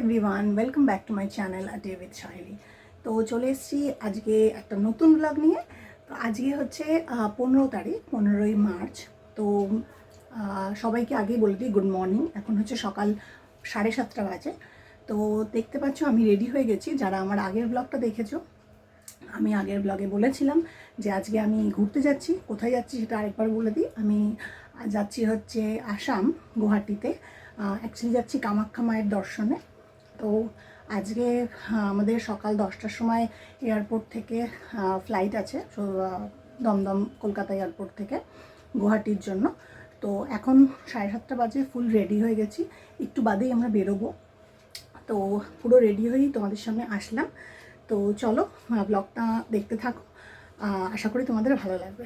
Everyone welcome back to my channel day with Shaili তো চলে এসেছি আজকে একটা নতুন ব্লগ নিয়ে। তো আজকে হচ্ছে পনেরো তারিখ, পনেরোই মার্চ। তো সবাইকে আগেই বলে দিই গুড মর্নিং এখন হচ্ছে সকাল সাড়ে সাতটা বাজে। তো দেখতে পাচ্ছ, আমি রেডি হয়ে গেছি। যারা আমার আগের ব্লগটা দেখেছ, আমি আগের ব্লগে বলেছিলাম যে আজকে আমি ঘুরতে যাচ্ছি। কোথায় যাচ্ছি সেটা আরেকবার বলে দিই। আমি যাচ্ছি হচ্ছে আসাম, গুয়াহাটিতে। অ্যাকচুয়ালি যাচ্ছি কামাখ্যা মায়ের দর্শনে। তো আজকে আমাদের সকাল দশটার সময় এয়ারপোর্ট থেকে ফ্লাইট আছে দমদম কলকাতা এয়ারপোর্ট থেকে গুয়াহাটির জন্য। তো এখন সাড়ে সাতটা বাজে ফুল রেডি হয়ে গেছি। একটু বাদেই আমরা বেরোবো। তো পুরো রেডি হয়েই তোমাদের সামনে আসলাম। তো চলো ব্লগটা দেখতে থাকো। আশা করি তোমাদের ভালো লাগবে।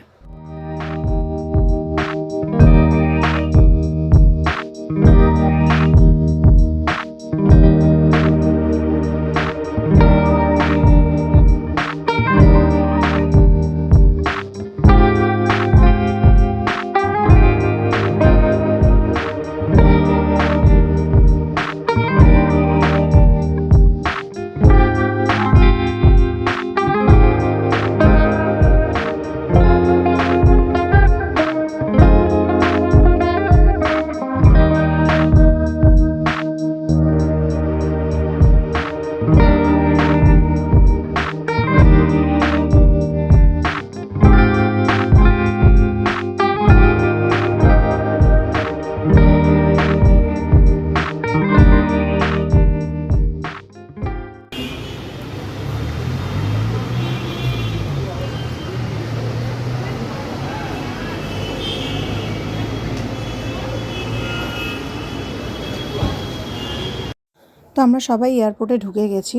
আমরা সবাই এয়ারপোর্টে ঢুকে গেছি।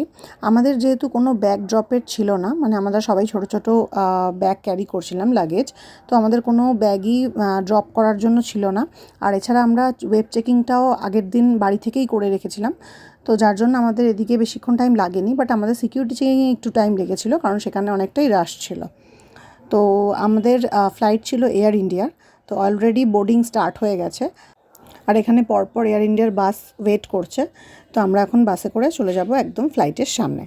আমাদের যেহেতু কোনো ব্যাগ ড্রপের ছিল না মানে আমরা সবাই ছোট ছোট ব্যাগ ক্যারি করছিলাম লাগেজ তো আমাদের কোনো ব্যাগই ড্রপ করার জন্য ছিল না। আর এছাড়া আমরা ওয়েব চেকিংটাও আগের দিন বাড়ি থেকেই করে রেখেছিলাম, তো যার জন্য আমাদের এদিকে বেশিক্ষণ টাইম লাগেনি বাট আমাদের সিকিউরিটি চেকিংয়ে একটু টাইম লেগেছিলো, কারণ সেখানে অনেকটাই রাশ ছিল। তো আমাদের ফ্লাইট ছিল এয়ার ইন্ডিয়ার তো অলরেডি বোর্ডিং স্টার্ট হয়ে গেছে। আর এখানে পরপর এয়ার ইন্ডিয়ার বাস ওয়েট করছে। তো আমরা এখন বাসে করে চলে যাব একদম ফ্লাইটের সামনে।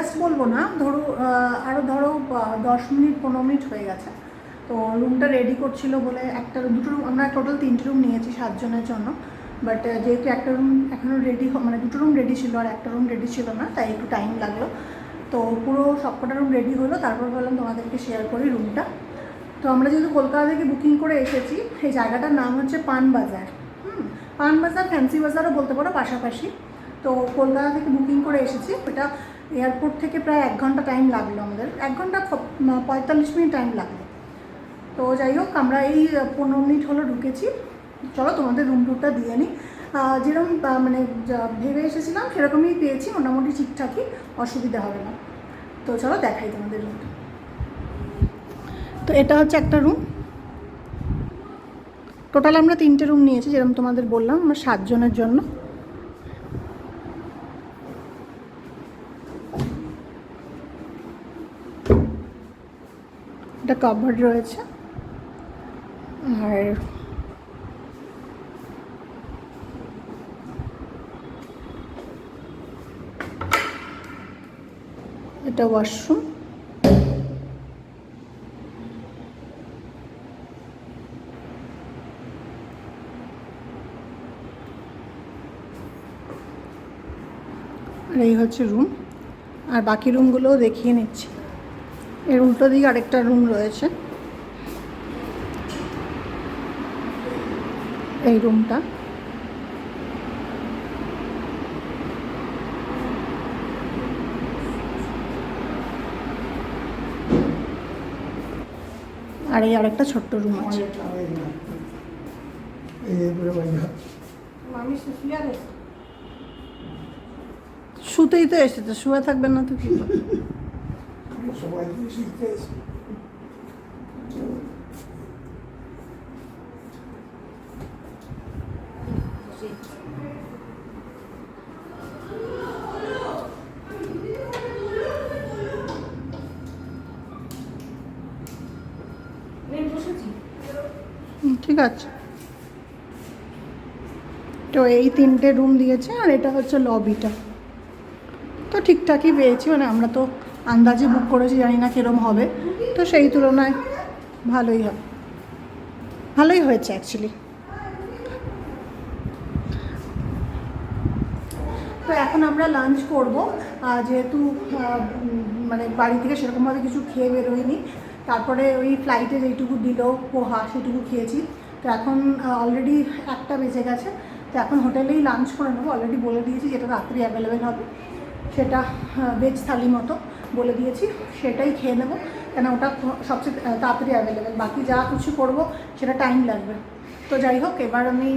জাস্ট বলব না, ধরো আরও ধরো দশ মিনিট, পনেরো মিনিট হয়ে গেছে। তো রুমটা রেডি করছিল বলে একটা দুটো রুম আমরা টোটাল তিনটে রুম নিয়েছি সাতজনের জন্য। বাট যেহেতু একটা রুম এখনও রেডি মানে দুটো রুম রেডি ছিল আর একটা রুম রেডি ছিল না, তাই একটু টাইম লাগল। তো পুরো সবকটা রুম রেডি হলো, তারপর বললাম তোমাদেরকে শেয়ার করি রুমটা তো আমরা যেহেতু কলকাতা থেকে বুকিং করে এসেছি, এই জায়গাটার নাম হচ্ছে পান বাজার। হুম, পান বাজার ফ্যান্সি বাজারও বলতে পারো পাশাপাশি। তো কলকাতা থেকে বুকিং করে এসেছি, ওটা এয়ারপোর্ট থেকে প্রায় এক ঘণ্টা টাইম লাগল আমাদের। এক ঘণ্টা পঁয়তাল্লিশ মিনিট টাইম লাগল। তো যাই হোক, আমরা এই পনেরো মিনিট হলো ঢুকেছি। চলো তোমাদের রুম টুরটা দিয়ে নিই যেরকম মানে ভেবে এসেছিলাম, সেরকমই পেয়েছি, মোটামুটি ঠিকঠাকই, অসুবিধা হবে না। তো চলো দেখাই তোমাদের রুমটা তো এটা হচ্ছে একটা রুম টোটাল আমরা তিনটে রুম নিয়েছি যেরকম তোমাদের বললাম, আমরা সাতজনের জন্য এটা কভার রয়েছে। আর এটা ওয়াশরুম আর এই হচ্ছে রুম আর বাকি রুমগুলোও দেখিয়ে নিচ্ছি। এর উল্টো দিকে আরেকটা রুম রয়েছে। এই রুমটা। আর এই আরেকটা ছোট্ট রুম আছে। শুতেই তো এসেছে শুয়ে থাকবেন না তো কি করবে? হুম, ঠিক আছে তো এই তিনটে রুম দিয়েছে আর এটা হচ্ছে লবিটা তো ঠিকঠাকই পেয়েছি মানে আমরা তো আন্দাজে বুক করেছি, জানি না কীরম হবে। তো সেই তুলনায় ভালোই হবে ভালোই হয়েছে অ্যাকচুয়ালি তো এখন আমরা লাঞ্চ করব। যেহেতু মানে বাড়ি থেকে সেরকমভাবে কিছু খেয়ে বেরোয়নি তারপরে ওই ফ্লাইটে যেটুকু দিল, পোহা, সেটুকু খেয়েছি। তো এখন অলরেডি একটা বেজে গেছে। তো এখন হোটেলেই লাঞ্চ করে নেব। অলরেডি বলে দিয়েছি যেটা রাত্রি অ্যাভেলেবেল হবে। সেটা ভেজ থালি মতো। বলে দিয়েছি, সেটাই খেয়ে নেব। কেন ওটা সবচেয়ে তাড়াতাড়ি অ্যাভেলেবেল বাকি যা কিছু করব, সেটা টাইম লাগবে। তো যাই হোক, এবার আমি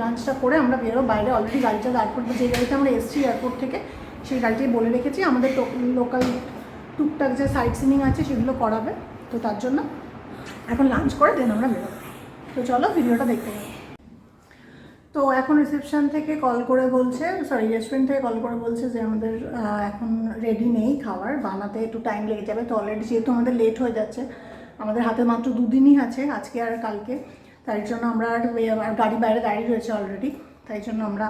লাঞ্চটা করে আমরা বেরো বাইরে অলরেডি গাড়িটা করব। যে গাড়িতে আমরা এসেছি এয়ারপোর্ট থেকে, সেই গাড়িটাই বলে রেখেছি। আমাদের লোকাল টুকটাক যে সাইট সিনিং আছে, সেগুলো করাবে। তো তার জন্য এখন লাঞ্চ করে দেন আমরা বেরোবো। তো চলো, ভিডিওটা দেখতে পাবো তো এখন রিসেপশন থেকে কল করে বলছে সরি রেস্টুরেন্ট থেকে কল করে বলছে যে আমাদের এখন রেডি নেই খাবার, বানাতে একটু টাইম লেগে যাবে। তো অলরেডি যেহেতু আমাদের লেট হয়ে যাচ্ছে, আমাদের হাতে মাত্র দুদিনই আছে আজকে আর কালকে। তাই জন্য আমরা আর গাড়ি বাইরে দাঁড়িয়ে রয়েছে অলরেডি তাই জন্য আমরা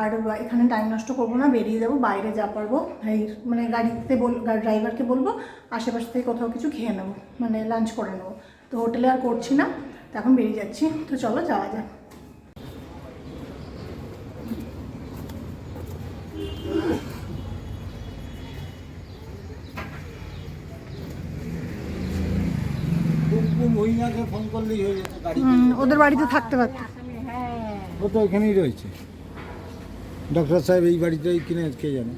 আর এখানে টাইম নষ্ট করব না, বেরিয়ে যাব, বাইরে যা পারব। এই মানে গাড়িতে বল ড্রাইভারকে বলব, আশেপাশ থেকে কোথাও কিছু খেয়ে নেব মানে লাঞ্চ করে নেব। তো হোটেলে আর করছি না, তো এখন বেরিয়ে যাচ্ছি। তো চলো যাওয়া যাক। মহিলাকে ফোন করলেই হয়ে যেত গাড়ি ওদের বাড়িতে থাকতে পারতো। ও তো এখানেই রয়েছে। ডক্টর সাহেব এই বাড়িতেই কিনে কে জানে?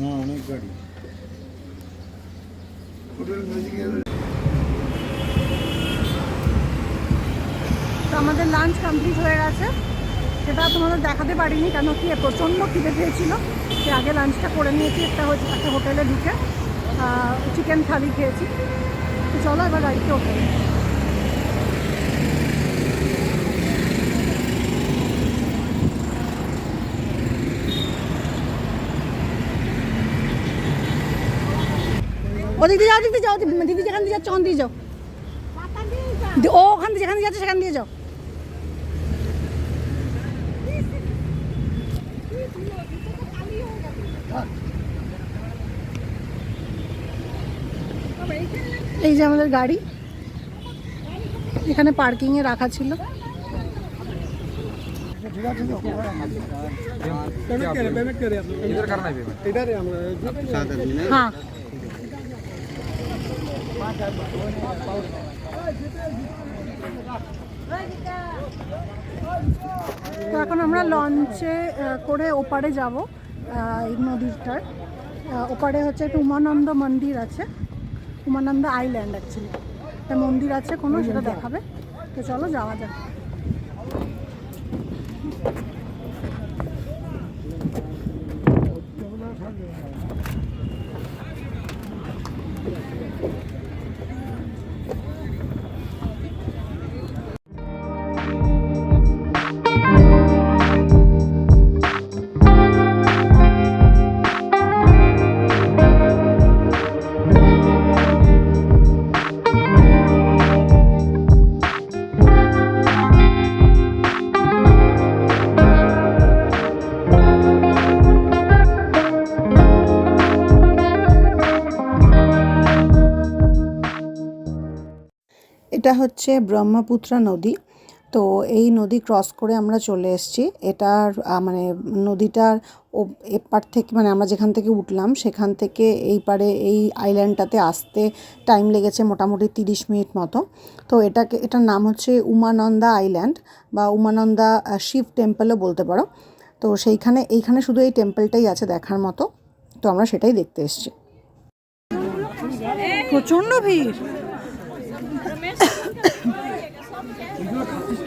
না অনেক গাড়ি। তো আমাদের লাঞ্চ কমপ্লিট হয়ে গেছে। সেটা তোমাদের দেখাতে পারিনি কেন কি প্রচণ্ড খিদে পেয়েছিল। সে আগে লাঞ্চটা করে নিয়েছি একটা হচ্ছে একটা হোটেলে ঢুকে। চিকেন থালি খেয়েছি। চলো এবার গাড়িতে ওঠে। ওদিক দিয়ে যাও দিদি যাও দিদি যেখান দিয়ে যাচ্ছে ওখান দিয়ে যাও। ওখান দিয়ে যেখানে যাচ্ছে সেখান দিয়ে যাও। এই যে আমাদের গাড়ি। এখানে পার্কিংয়ে রাখা ছিল। হ্যাঁ। তো এখন আমরা লঞ্চে করে ওপারে যাব এই নদীরটার ওপারে হচ্ছে একটা উমানন্দ মন্দির আছে উমানন্দ আইল্যান্ড অ্যাকচুয়ালি একটা মন্দির আছে কোনো সেটা দেখাবে। তো চলো যাওয়া যাক। এটা হচ্ছে ব্রহ্মপুত্রা নদী। তো এই নদী ক্রস করে আমরা চলে এসেছি। এটার মানে নদীটার ও এপার থেকে মানে আমরা যেখান থেকে উঠলাম, সেখান থেকে এই পারে, এই আইল্যান্ডটাতে আসতে টাইম লেগেছে মোটামুটি তিরিশ মিনিট মতো। তো এটাকে, এটার নাম হচ্ছে উমানন্দা আইল্যান্ড বা উমানন্দা শিব টেম্পলও বলতে পারো। তো সেইখানে, এইখানে শুধু এই টেম্পলটাই আছে দেখার মতো। তো আমরা সেটাই দেখতে এসেছি। প্রচণ্ড ভিড়।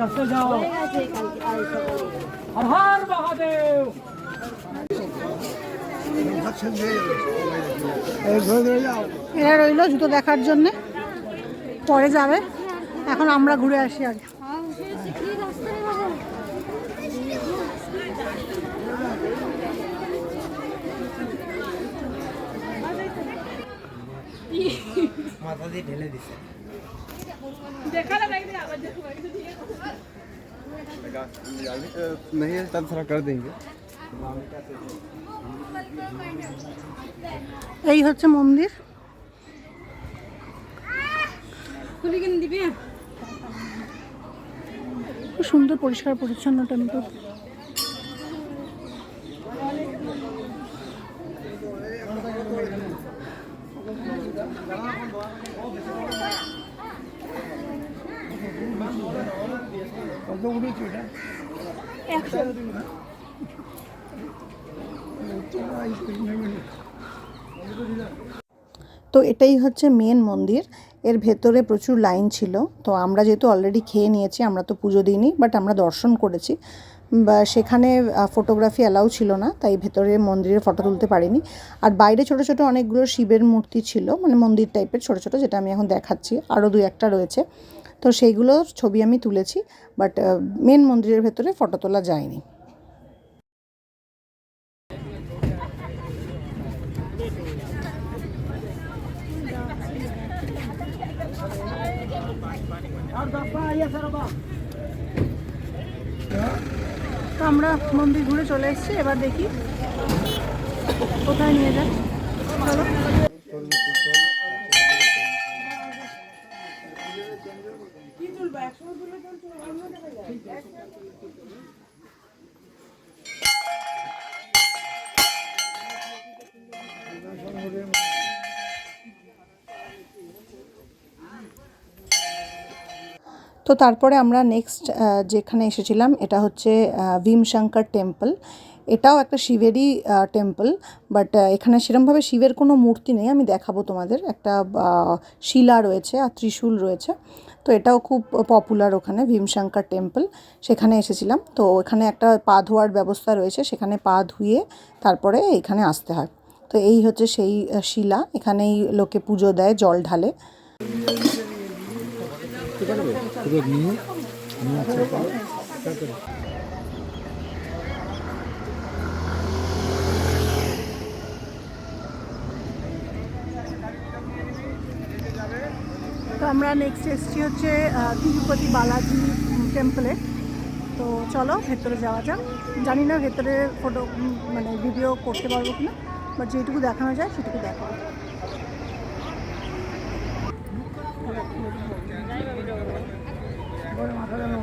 কাছে যাও। আভার মহাদেব। এরা রইল জুতো দেখার জন্য। পরে যাবে। এখন আমরা ঘুরে আসি আগে। মাথা দিয়ে ঢেলে দিচ্ছে नहीं है तब थोड़ा कर देंगे এই হচ্ছে মন্দির খুব সুন্দর পরিষ্কার পরিচ্ছন্ন টেম্পল তো এটাই হচ্ছে মেন মন্দির। এর ভেতরে প্রচুর লাইন ছিল। তো আমরা যেহেতু অলরেডি খেয়ে নিয়েছি আমরা তো পুজো দিইনি বাট আমরা দর্শন করেছি। বা সেখানে ফটোগ্রাফি অ্যালাউ ছিল না তাই ভেতরে মন্দিরের ফটো তুলতে পারিনি। আর বাইরে ছোট ছোট অনেকগুলো শিবের মূর্তি ছিল মানে মন্দির টাইপের ছোট ছোট যেটা আমি এখন দেখাচ্ছি। আরও দু একটা রয়েছে। তো সেইগুলোর ছবি আমি তুলেছি বাট মেন মন্দিরের ভেতরে ফটো তোলা যায়নি। তো আমরা মন্দির ঘুরে চলে এসেছি, এবার দেখি কোথায় নিয়ে চলো। তো তারপরে আমরা নেক্সট যেখানে এসেছিলাম, এটা হচ্ছে ভীমশঙ্কর টেম্পল এটাও একটা শিবেরই টেম্পল বাট এখানে সেরমভাবে শিবের কোনো মূর্তি নেই। আমি দেখাবো তোমাদের। একটা শিলা রয়েছে আর ত্রিশূল রয়েছে। তো এটাও খুব পপুলার ওখানে, ভীমশঙ্কর টেম্পল সেখানে এসেছিলাম। তো ওখানে একটা পা ধোয়ার ব্যবস্থা রয়েছে, সেখানে পা ধুয়ে তারপরে এখানে আসতে হয়। তো এই হচ্ছে সেই শিলা, এখানেই লোকে পুজো দেয়, জল ঢালে নিয়ে আসছে পরে, তারপরে তো আমরা নেক্সট এসছি হচ্ছে তিরুপতি বালাজি টেম্পলে তো চলো, ভেতরে যাওয়া যাক। জানি না ভেতরে ফটো মানে ভিডিও করতে পারব কিনা বাট যেটুকু দেখানো যায় সেটুকু দেখাবো না না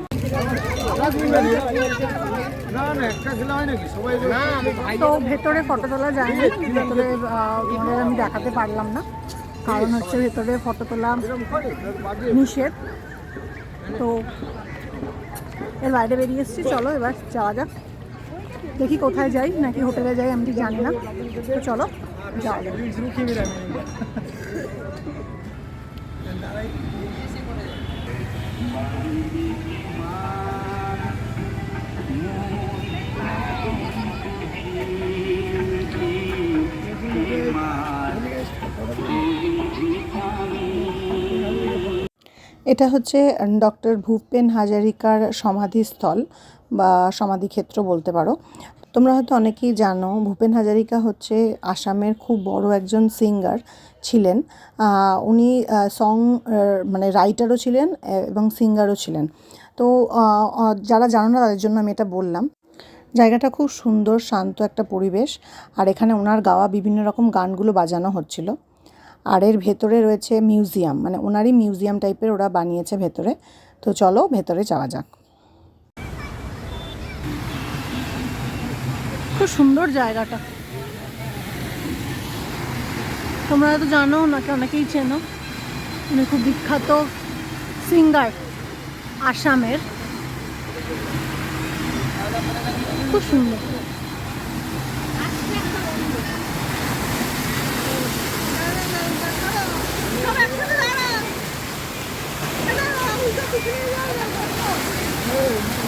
একটা খেলা হয় নাকি সবাই তো ভেতরে ফটো তোলা যায়নি ভেতরে আমি দেখাতে পারলাম না। কারণ হচ্ছে ভেতরে ফটো তোলা নিষেধ। তো এর বাইরে বেরিয়ে এসেছি, চলো এবার যাওয়া যাক। দেখি কোথায় যাই, নাকি হোটেলে যাই, আমি জানি না। তো চলো, যাওয়া যাক। এটা হচ্ছে ডক্টর ভূপেন হাজারিকার সমাধিস্থল বা সমাধিক্ষেত্র বলতে পারো। তোমরা হয়তো অনেকেই জানো, ভূপেন হাজারিকা হচ্ছে আসামের খুব বড় একজন সিঙ্গার ছিলেন। উনি সং মানে রাইটারও ছিলেন এবং সিঙ্গারও ছিলেন। তো যারা জানো না তাদের জন্য আমি এটা বললাম। জায়গাটা খুব সুন্দর, শান্ত একটা পরিবেশ। আর এখানে ওনার গাওয়া বিভিন্ন রকম গানগুলো বাজানো হচ্ছিল। আর এর ভেতরে রয়েছে মিউজিয়াম মানে ওনারই মিউজিয়াম টাইপের ওরা বানিয়েছে ভেতরে। তো চলো ভেতরে যাওয়া যাক। খুব সুন্দর জায়গাটা। তোমরা তো জানো, ওনাকে অনেকেই চেনো। উনি খুব বিখ্যাত সিঙ্গার, আসামের। খুব সুন্দর। ¡Uy,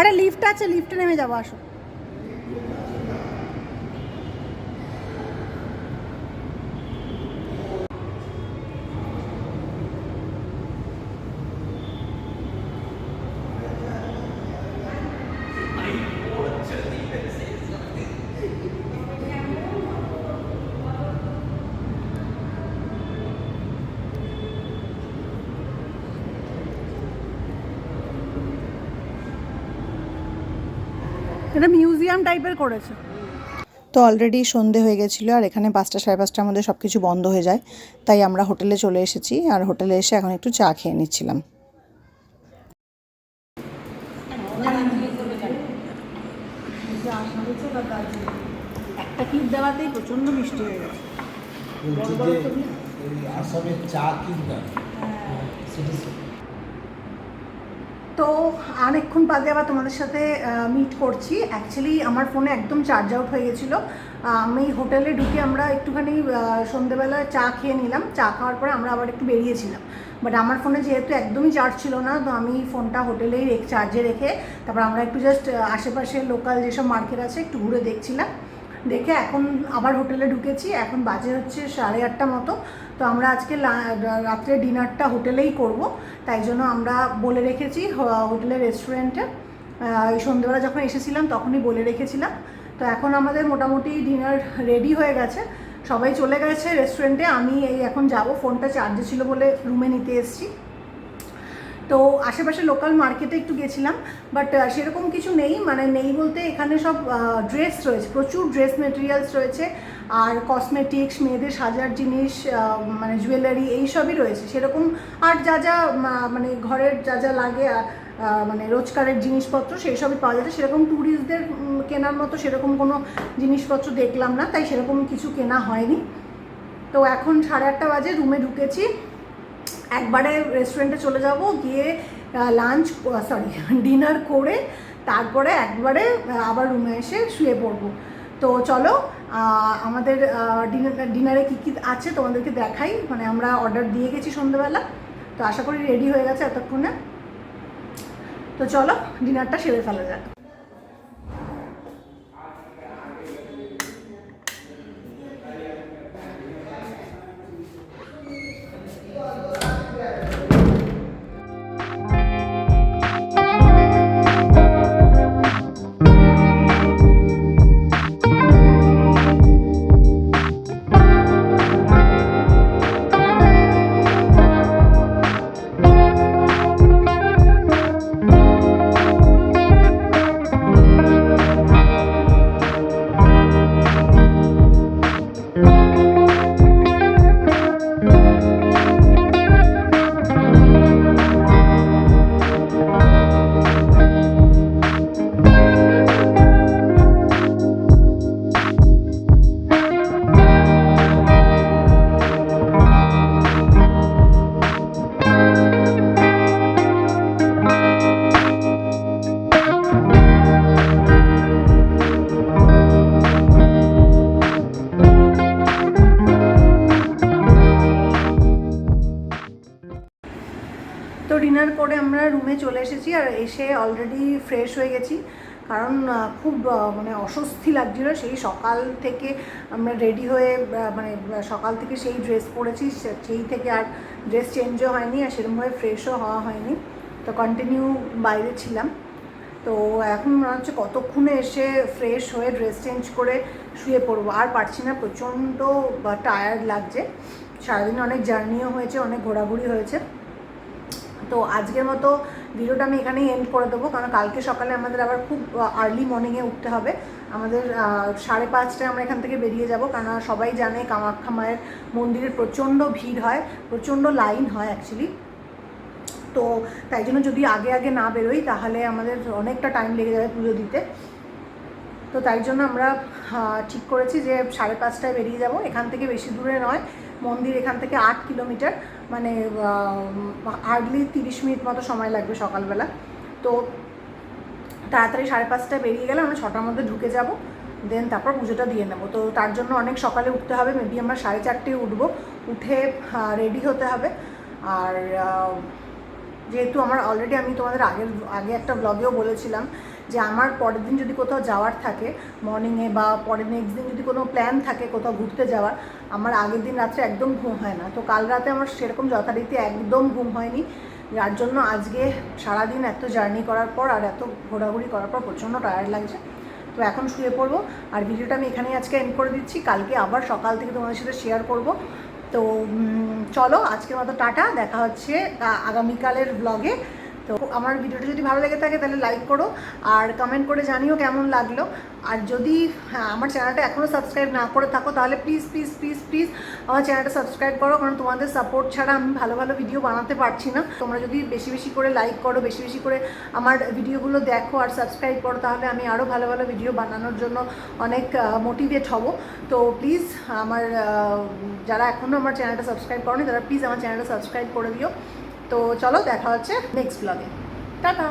আরে লিফট আছে লিফটে নেমে যাব আসো এটা মিউজিয়াম টাইপের করেছে। তো অলরেডি সন্ধে হয়ে গেছিল আর এখানে পাঁচটা সাড়ে পাঁচটার মধ্যে সব কিছু বন্ধ হয়ে যায়। তাই আমরা হোটেলে চলে এসেছি আর হোটেলে এসে এখন একটু চা খেয়ে নিচ্ছিলাম। একটা ক্লিপ দেওয়াতেই প্রচণ্ড মিষ্টি হয়ে গেছে। আসামের চা কিনতাম তো অনেকক্ষণ বাদে আবার তোমাদের সাথে মিট করছি। অ্যাকচুয়ালি আমার ফোনে একদম চার্জ আউট হয়ে গেছিল। আমি হোটেলে ঢুকে আমরা একটুখানি আহ, সন্ধেবেলায় চা খেয়ে নিলাম। চা খাওয়ার পরে আমরা আবার একটু বেরিয়েছিলাম। বাট আমার ফোনে যেহেতু একদমই চার্জ ছিল না তো আমি ফোনটা হোটেলেই চার্জে রেখে তারপর আমরা একটু জাস্ট আশেপাশে লোকাল যেসব মার্কেট আছে একটু ঘুরে দেখছিলাম। দেখে এখন আবার হোটেলে ঢুকেছি। এখন বাজে হচ্ছে সাড়ে আটটা মতো। তো আমরা আজকে রাত্রে ডিনারটা হোটেলেই করব। তাই জন্য আমরা বলে রেখেছি, হ- হোটেলের রেস্টুরেন্টে। এই সন্ধ্যেবেলা যখন এসেছিলাম তখনই বলে রেখেছিলাম। তো এখন আমাদের মোটামুটি ডিনার রেডি হয়ে গেছে। সবাই চলে গেছে রেস্টুরেন্টে। আমি এই এখন যাব। ফোনটা চার্জে ছিল বলে রুমে নিতে এসেছি। তো আশেপাশে লোকাল মার্কেটে একটু গেছিলাম বাট সেরকম কিছু নেই মানে নেই বলতে এখানে সব ড্রেস রয়েছে, প্রচুর ড্রেস মেটেরিয়ালস রয়েছে, আর কসমেটিক্স মেয়েদের সাজার জিনিস মানে জুয়েলারি এইসবই রয়েছে, সেরকম আর যা যা মানে ঘরের যা যা লাগে মানে রোজকারের জিনিসপত্র সেই সবই পাওয়া যাচ্ছে, সেরকম ট্যুরিস্টদের কেনার মতো সেরকম কোনো জিনিসপত্র দেখলাম না, তাই সেরকম কিছু কেনা হয়নি। তো এখন সাড়ে আটটা বাজে রুমে ঢুকেছি। একবারে রেস্টুরেন্টে চলে যাব, গিয়ে লাঞ্চ সরি ডিনার করে তারপরে একবারে আবার রুমে এসে শুয়ে পড়ব। তো চলো আমাদের ডিনার ডিনারে কী কী আছে তোমাদেরকে দেখাই। মানে আমরা অর্ডার দিয়ে গেছি সন্ধ্যেবেলা তো আশা করি রেডি হয়ে গেছে এতক্ষণে। তো চলো ডিনারটা সেরে ফেলা যাক। চলে এসেছি আর এসে অলরেডি ফ্রেশ হয়ে গেছি। কারণ খুব মানে অস্বস্তি লাগছিল। সেই সকাল থেকে আমরা রেডি হয়ে মানে সকাল থেকে সেই ড্রেস পরেছি। সেই থেকে আর ড্রেস চেঞ্জও হয়নি আর সেরকমভাবে ফ্রেশও হওয়া হয়নি। তো কন্টিনিউ বাইরে ছিলাম। তো এখন মনে হচ্ছে কতক্ষণে এসে ফ্রেশ হয়ে ড্রেস চেঞ্জ করে শুয়ে পড়ব? আর পারছি না, প্রচণ্ড টায়ার্ড লাগছে। সারাদিন অনেক জার্নিও হয়েছে, অনেক ঘোরাঘুরি হয়েছে। তো আজকের মতো ভিডিওটা আমি এখানেই এন্ড করে দেবো। কারণ কালকে সকালে আমাদের আবার খুব আর্লি মর্নিংয়ে উঠতে হবে। আমাদের সাড়ে পাঁচটায় আমরা এখান থেকে বেরিয়ে যাব। কারণ সবাই জানে কামাখ্যা মায়ের মন্দিরে প্রচণ্ড ভিড় হয়, প্রচণ্ড লাইন হয় অ্যাকচুয়ালি তো তাই জন্য যদি আগে আগে না বেরোই, তাহলে আমাদের অনেকটা টাইম লেগে যাবে পুজো দিতে। তো তাই জন্য আমরা ঠিক করেছি যে সাড়ে পাঁচটায় বেরিয়ে যাব। এখান থেকে বেশি দূরে নয়। মন্দির এখান থেকে আট কিলোমিটার মানে হার্ডলি তিরিশ মিনিট মতো সময় লাগবে সকালবেলা। তো তাড়াতাড়ি সাড়ে পাঁচটায় বেরিয়ে গেলে আমরা ছটার মধ্যে ঢুকে যাব দেন তারপর পুজোটা দিয়ে নেব। তো তার জন্য অনেক সকালে উঠতে হবে মেবি আমরা সাড়ে চারটে উঠবো, উঠে রেডি হতে হবে। আর যেহেতু আমার অলরেডি আমি তোমাদের আগের, আগে একটা ব্লগেও বলেছিলাম যে আমার পরের দিন যদি কোথাও যাওয়ার থাকে মর্নিংয়ে বা পরের নেক্সট দিন যদি কোনো প্ল্যান থাকে কোথাও ঘুরতে যাওয়ার, আমার আগের দিন রাত্রে একদম ঘুম হয় না। তো কাল রাতে আমার সেরকম যথারীতি একদম ঘুম হয়নি। যার জন্য আজকে সারাদিন এত জার্নি করার পর আর এত ঘোরাঘুরি করার পর প্রচণ্ড টায়ার্ড লাগছে। তো এখন শুয়ে পড়ব আর ভিডিওটা আমি এখানেই আজকে এন্ড করে দিচ্ছি। কালকে আবার সকাল থেকে তোমাদের সাথে শেয়ার করব। তো চলো আজকের মতো টাটা। দেখা হচ্ছে আগামীকালের ব্লগে তো আমার ভিডিওটা যদি ভালো লেগে থাকে তাহলে লাইক করো আর কমেন্ট করে জানিও কেমন লাগল। আর যদি হ্যাঁ আমার চ্যানেলটা এখনও সাবস্ক্রাইব না করে থাকো তাহলে প্লিজ প্লিজ প্লিজ প্লিজ আমার চ্যানেলটা সাবস্ক্রাইব করো কারণ তোমাদের সাপোর্ট ছাড়া আমি ভালো ভালো ভিডিও বানাতে পারছি না। তোমরা যদি বেশি বেশি করে লাইক করো, বেশি বেশি করে আমার ভিডিওগুলো দেখো আর সাবস্ক্রাইব করো তাহলে আমি আরও ভালো ভালো ভিডিও বানানোর জন্য অনেক মোটিভেট হব। তো প্লিজ আমার যারা এখনও আমার চ্যানেলটা সাবস্ক্রাইব করনি তারা প্লিজ আমার চ্যানেলটা সাবস্ক্রাইব করে দিও। তো চলো দেখা হচ্ছে নেক্সট ব্লগে টাটা!